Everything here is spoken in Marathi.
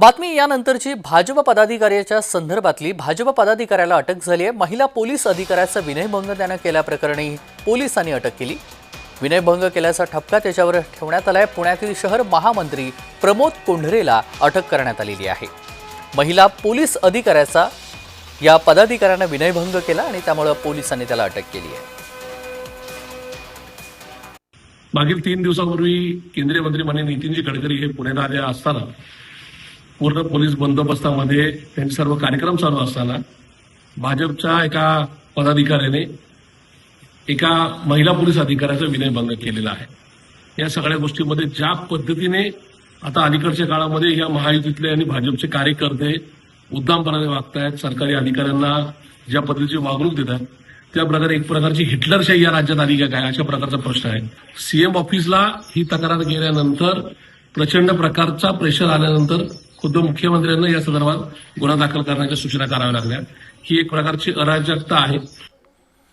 बातमी यानंतरची भाजप पदाधिकाऱ्याच्या संदर्भातली. भाजप पदाधिकाऱ्याला अटक झाली आहे. महिला पोलीस अधिकाऱ्याचा विनयभंग त्यानं केल्याप्रकरणी पोलिसांनी अटक केली. विनयभंग केल्याचा ठपका त्याच्यावर ठेवण्यात आलाय. पुण्यातील शहर महामंत्री प्रमोद कोंढरेला अटक करण्यात आलेली आहे. महिला पोलीस अधिकाऱ्याचा या पदाधिकाऱ्यानं विनयभंग केला आणि त्यामुळे पोलिसांनी त्याला अटक केली आहे. मागील तीन दिवसापूर्वी केंद्रीय मंत्री माननीय नितीनजी गडकरी हे पुण्याला आले असताना पूर्ण पोलीस बंदोबस्तामध्ये त्यांचे सर्व कार्यक्रम चालू असताना भाजपच्या एका पदाधिकाऱ्याने एका महिला पोलीस अधिकाऱ्याचा विनयभंग केलेला आहे. या सगळ्या गोष्टीमध्ये ज्या पद्धतीने आता अलीकडच्या काळामध्ये या महायुतीतले आणि भाजपचे कार्यकर्ते उद्दामपणाने वागतायत सरकारी अधिकाऱ्यांना ज्या पद्धतीची वागणूक देतात त्या प्रकारे एक प्रकारची हिटलरशाही या राज्यात आली काय अशा प्रकारचा प्रश्न आहे. सीएम ऑफिसला ही तक्रार गेल्यानंतर प्रचंड प्रकारचा प्रेशर आल्यानंतर खुद्द मुख्यमंत्र्यांना या संदर्भात गुन्हा दाखल करण्याच्या सूचना कराव्या लागल्या. ही एक प्रकारची अराजकता आहे.